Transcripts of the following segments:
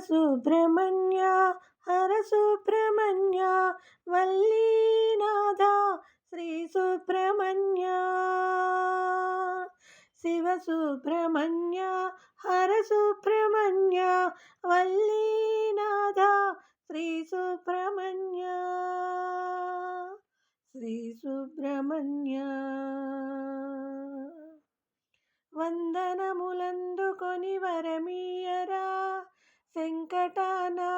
సుబ్రహ్మణ్య హర సుబ్రహ్మణ్య వల్లీనాథ శ్రీ సుబ్రహ్మణ్య శివ సుబ్రహ్మణ్య హర సుబ్రహ్మణ్య వల్లీనాథ శ్రీ సుబ్రహ్మణ్య శ్రీ సుబ్రహ్మణ్య వందనములందుకొని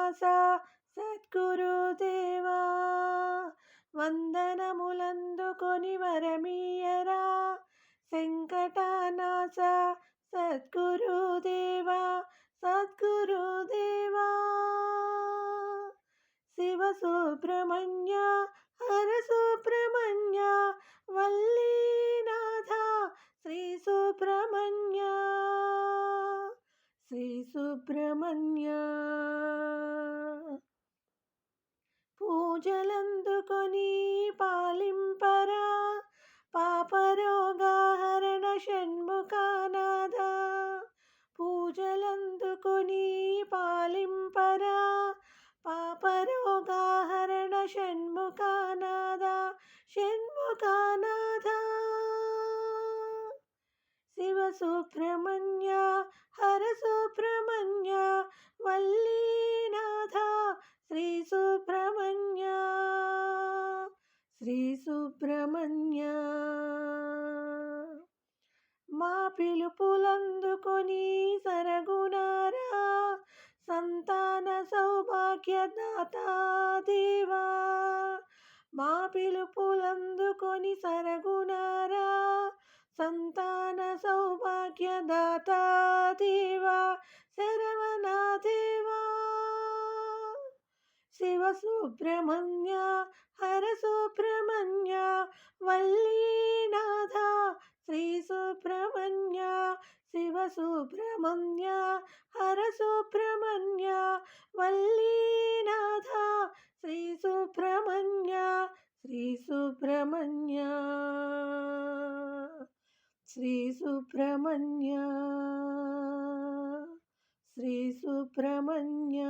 వెంకటనాస సద్గురుదేవా వందనములందుకొని వరమీయరా వెంకటనాస సద్గురుదేవా సద్గురుదేవా. శివ సుబ్రహ్మణ్య హర సుబ్రహ్మణ్య వల్లీనాథ శ్రీ సుబ్రహ్మణ్య శ్రీ సుబ్రహ్మణ్య. పూజలందుకొని పాలింపరా పాపరోగాహరణ షణ్ముఖానాథ పూజలందుకొని పాలింపరా పాపరోగాహరణ షణ్ముఖానాథ షణ్ముఖానాథ శివ పిలుపులందుకొని సరగునారా? సంతాన సౌభాగ్యదాత దేవా! మా పిలుపులందుకొని సరగునారా? సంతాన సౌభాగ్యదాత దేవా! శరవణ దేవా! శివ సుబ్రహ్మణ్య హర సుబ్రహ్మణ్య సుబ్రహ్మణ్య హర సుబ్రహ్మణ్య వల్లీనాథ శ్రీ సుబ్రహ్మణ్య శ్రీ సుబ్రహ్మణ్య శ్రీ సుబ్రహ్మణ్య శ్రీ సుబ్రహ్మణ్య